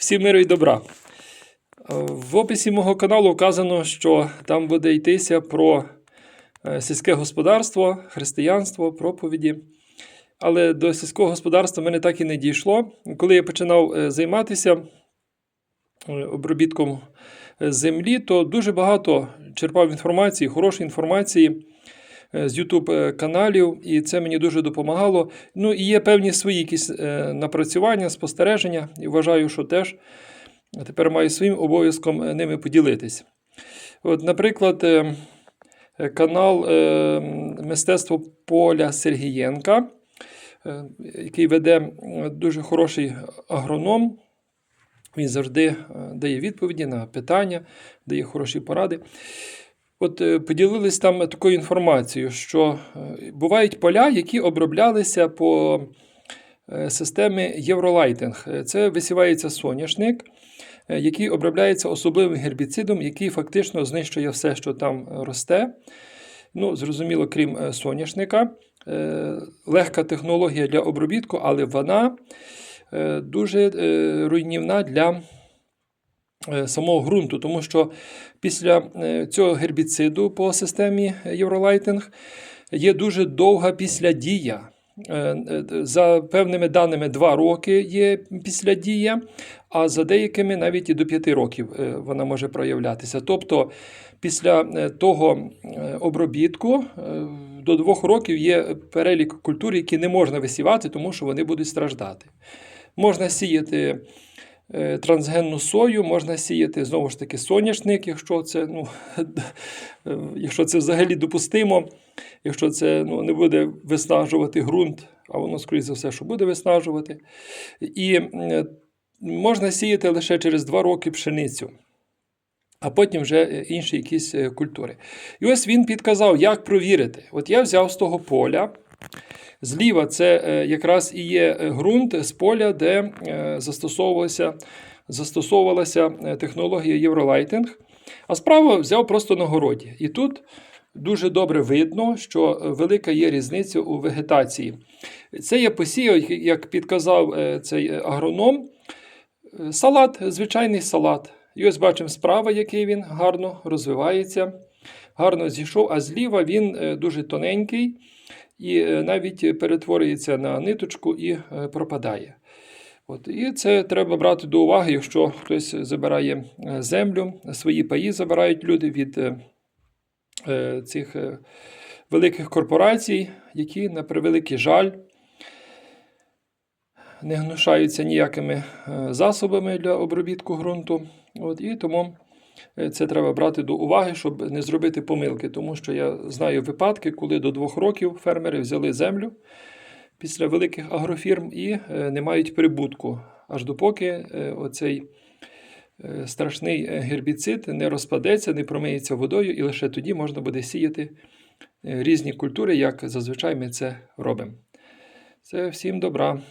Всім миру і добра. Е, В описі мого каналу вказано, що там буде йтися про е, сільське господарство, християнство, проповіді. Але до сільського господарства мене так і не дійшло. Коли я починав е, займатися обробітком землі, то дуже багато черпав інформації, хорошої інформації з YouTube е, каналів, і це мені дуже допомагало. Ну і є певні свої якісь е, напрацювання, спостереження, і вважаю, що теж тепер маю своїм обов'язком е, ними поділитись. От, наприклад, е, е, канал е, Мистецтво Поля Сергієнка, е, який веде дуже хороший агроном. Він завжди е, дає відповіді на питання, дає хороші поради. От е, поділились там такою інформацією, що е, бувають поля, які оброблялися по е, системі Євролайтинг. Це висівається соняшник, який обробляється особливим гербіцидом, який фактично знищує все, що там росте. Ну, зрозуміло, крім соняшника. Легка технологія для обробітку, але вона дуже руйнівна для самого ґрунту, тому що після е, цього гербіциду по системі Євролайтинг є дуже довга післядія. Е, е, За певними даними 2 роки є післядія, а за деякими навіть і до 5 років е, вона може проявлятися. Тобто після е, того е, обробітку е, до 2 років є перелік культур, які не можна висівати, тому що вони будуть страждати. Можна сіяти е, трансгенну сою, можна сіяти знову ж таки соняшник, якщо це, ну, е, якщо це взагалі допустимо, якщо це ну, не буде виснажувати ґрунт, а воно, скоріше за все, що буде виснажувати. І е, можна сіяти лише через 2 роки пшеницю. А потім вже е, інші якісь е, культури. І ось він підказав, як провірити. От я взяв з того поля. Зліва це е, якраз і є е, ґрунт з поля, де е, застосовувалася, застосовувалася технологія Євролайтинг. А справа взяв просто на городі. І тут дуже добре видно, що велика є різниця у вегетації. Це я посіяв, як підказав цей агроном, салат, звичайний салат. І ось бачимо справа, який він гарно розвивається, гарно зійшов, а зліва він дуже тоненький і е, навіть перетворюється на ниточку і е, пропадає. От, і це треба брати до уваги, якщо хтось забирає е, землю, свої паї забирають люди від цих великих корпорацій, які, на превеликий жаль, не гнушаються ніякими засобами для обробітку ґрунту. От, і тому це треба брати до уваги, щоб не зробити помилки, тому що я знаю випадки, коли до двох років фермери взяли землю після великих агрофірм і е, не мають прибутку, аж допоки е, оцей е, страшний е, гербіцид не розпадеться, не промиється водою, і лише тоді можна буде сіяти е, різні культури, як зазвичай ми це робимо. Це всім добра.